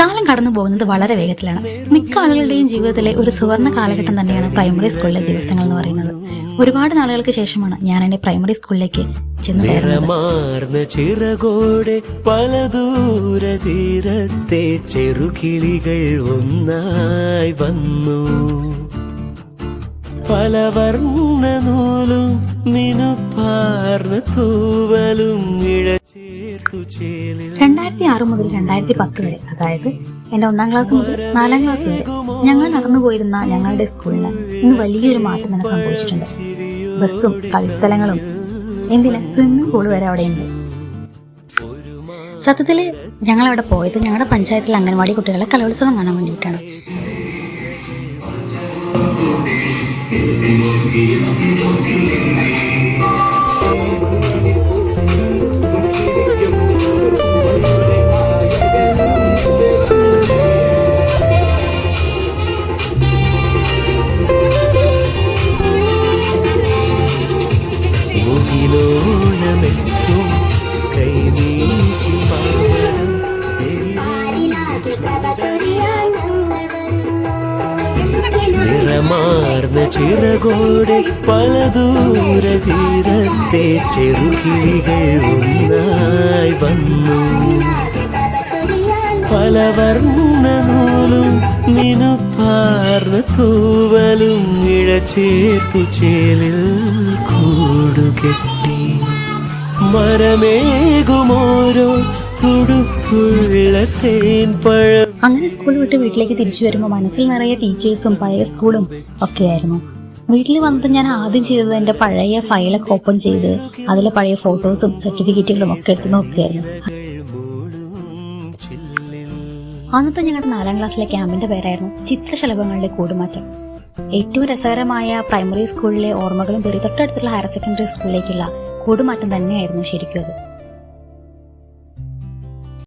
കാലം കടന്നു പോകുന്നത് വളരെ വേഗത്തിലാണ്. മിക്ക ആളുകളുടെയും ജീവിതത്തിലെ ഒരു സുവർണ കാലഘട്ടം തന്നെയാണ് പ്രൈമറി സ്കൂളിലെ ദിവസങ്ങൾ എന്ന് പറയുന്നത്. ഒരുപാട് നാളുകൾക്ക് ശേഷമാണ് ഞാൻ എന്റെ പ്രൈമറി സ്കൂളിലേക്ക് ചെന്ന് ചിറകോടെ പല ദൂര വന്നു. പല വർണ നൂലും മിനുപ്പാർന്ന തൂവലും ചേലിൽ രണ്ടായിരത്തി ആറ് മുതൽ രണ്ടായിരത്തി പത്ത് വരെ അതായത് എന്റെ ഒന്നാം ക്ലാസ് മുതൽ നാലാം ക്ലാസ് വരെ ഞങ്ങൾ നടന്നു പോയിരുന്ന ഞങ്ങളുടെ സ്കൂളിന് ഇന്ന് വലിയൊരു മാറ്റം തന്നെ സംഭവിച്ചിട്ടുണ്ട്. ബസ്സും കളിസ്ഥലങ്ങളും എന്തിന്? സ്വിമ്മിംഗ് പൂൾ വരെ അവിടെയുണ്ട് സത്യത്തിൽ ഞങ്ങൾ അവിടെ പോയത് ഞങ്ങളുടെ പഞ്ചായത്തിലെ അംഗൻവാടി കുട്ടികളെ കലോത്സവം കാണാൻ വേണ്ടിയിട്ടാണ്. നിറമാർന്ന ചിറകോടെ പല ദൂര തീരത്തെ ചെറുകിളികൾ ഒന്നായി വന്നു. പല വർണ നൂലും നിനുപ്പാർന്ന തൂവലും ഇഴചേർത്തു ചേലിൽ കൂടുകെട്ടി മരമേകുമോരോ അങ്ങനെ സ്കൂൾ വിട്ട് വീട്ടിലേക്ക് തിരിച്ചു വരുമ്പോൾ മനസ്സിൽ നിറയെ ടീച്ചേഴ്സും പഴയ സ്കൂളും ഒക്കെ ആയിരുന്നു വീട്ടിൽ വന്നിട്ട് ഞാൻ ആദ്യം ചെയ്തത് എന്റെ പഴയ ഫയലൊക്കെ ഓപ്പൺ ചെയ്ത് അതിലെ പഴയ ഫോട്ടോസും സർട്ടിഫിക്കറ്റുകളും ഒക്കെ എടുത്ത് നോക്കുകയായിരുന്നു. അന്നത്തെ ഞങ്ങളുടെ നാലാം ക്ലാസ്സിലെ ക്യാമ്പിന്റെ പേരായിരുന്നു ചിത്രശലഭങ്ങളുടെ കൂടുമാറ്റം. ഏറ്റവും രസകരമായ പ്രൈമറി സ്കൂളിലെ ഓർമ്മകളും പേര് തൊട്ടടുത്തുള്ള ഹയർ സെക്കൻഡറി സ്കൂളിലേക്കുള്ള കൂടുമാറ്റം തന്നെയായിരുന്നു ശരിക്കും അത്.